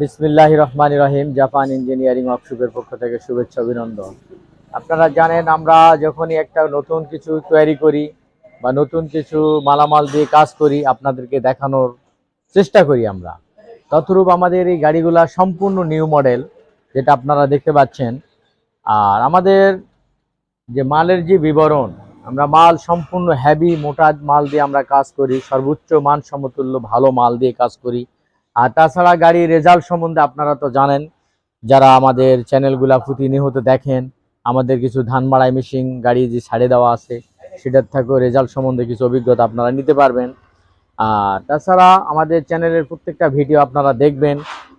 বিসমিল্লাহ রহমান রহিম, জাপান ইঞ্জিনিয়ারিং ওয়ার্কশপের পক্ষ থেকে শুভেচ্ছা, অভিনন্দন। আপনারা জানেন, আমরা যখনই একটা নতুন কিছু তৈরি করি বা নতুন কিছু মালামাল দিয়ে কাজ করি, আপনাদেরকে দেখানোর চেষ্টা করি আমরা। ততরূপ আমাদের এই গাড়িগুলা সম্পূর্ণ নিউ মডেল, যেটা আপনারা দেখতে পাচ্ছেন। আর আমাদের যে মালের যে বিবরণ, আমরা মাল সম্পূর্ণ হ্যাভি মোটা মাল দিয়ে আমরা কাজ করি, সর্বোচ্চ মান সমতুল্য ভালো মাল দিয়ে কাজ করি। আর তাছাড়া গাড়ির রেজাল্ট সম্বন্ধে আপনারা তো জানেন, যারা আমাদের চ্যানেলগুলা প্রতিনিয়ত দেখেন, আমাদের কিছু ধান মাড়াই মেশিন গাড়ি যে ছাড়ে দেওয়া আছে, সেটার থেকেও রেজাল্ট সম্বন্ধে কিছু অভিজ্ঞতা আপনারা নিতে পারবেন। আর তাছাড়া আমাদের চ্যানেলের প্রত্যেকটা ভিডিও আপনারা দেখবেন,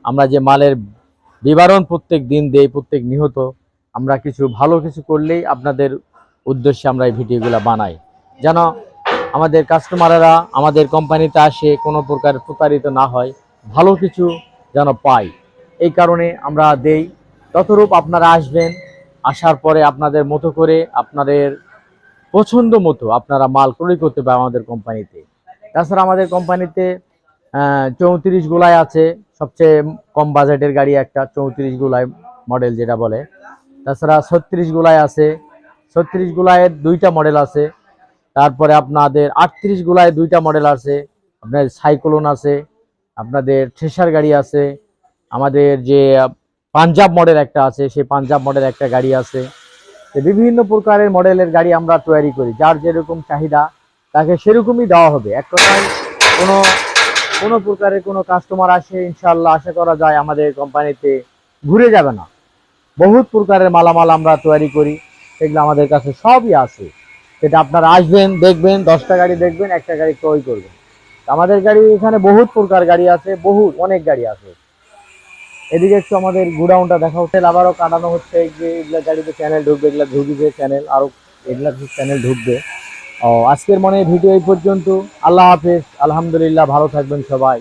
আমরা যে মালের বিবরণ প্রত্যেক দিন দেই, প্রত্যেক নিহত, আমরা কিছু ভালো কিছু করলেই আপনাদের উদ্দেশ্যে আমরা এই ভিডিওগুলো বানাই। যেন আমাদের কাস্টমাররা আমাদের কোম্পানিতে আসে, কোনো প্রকার প্রতারিত না হয় ভালো কিছু যেন পাই। এই কারণে আমরা দেই। ততরূপ আপনারা আসবেন, আসার পরে আপনাদের মতো করে আপনাদের পছন্দ মতো আপনারা মাল ক্রয় করতে পারেন আমাদের কোম্পানিতে। তাছাড়া আমাদের কোম্পানিতে চৌত্রিশ গোলায় আছে। সবচেয়ে কম বাজেটের গাড়ি একটা চৌত্রিশ গোলায় মডেল যেটা বলে। তাছাড়া ছত্রিশ গোলায় আছে। ছত্রিশ গোলায়ের দুইটা মডেল আছে। তারপরে আপনাদের আটত্রিশ গোলায় দুইটা মডেল আছে। আপনার সাইক্লোন আছে। আপনাদের ট্রেসার গাড়ি আছে, আমাদের যে পাঞ্জাব মডেল একটা আছে, সেই পাঞ্জাব মডেল একটা গাড়ি আছে। বিভিন্ন প্রকারের মডেলের গাড়ি আমরা তৈরি করি, যার যেরকম চাহিদা, তাকে সেরকমই দেওয়া হবে। এক কথায়, কোনো কোনো প্রকারের কোনো কাস্টমার আসে ইনশাল্লাহ আশা করা যায় আমাদের কোম্পানিতে ঘুরে যাবে না। বহুত প্রকারের মালামাল আমরা তৈরি করি সেগুলো আমাদের কাছে সবই আছে। সেটা আপনারা আসবেন, দেখবেন, দশটা গাড়ি দেখবেন, একটা গাড়ি ক্রয় করবেন। আমাদের গাড়ি এখানে বহুত প্রকার গাড়ি আছে বহু অনেক গাড়ি আছে। এদিকে একটু আমাদের গুডাউনটা দেখা হচ্ছে। আবারও কাটানো হচ্ছে। যে এগুলা গাড়িতে চ্যানেল ঢুকবে, এগুলা ঢুকবে চ্যানেল আরও এগুলা চ্যানেল ঢুকবে। ও, আজকের মনে ভিডিও এই পর্যন্ত। আল্লাহ হাফেজ। আলহামদুলিল্লাহ, ভালো থাকবেন সবাই।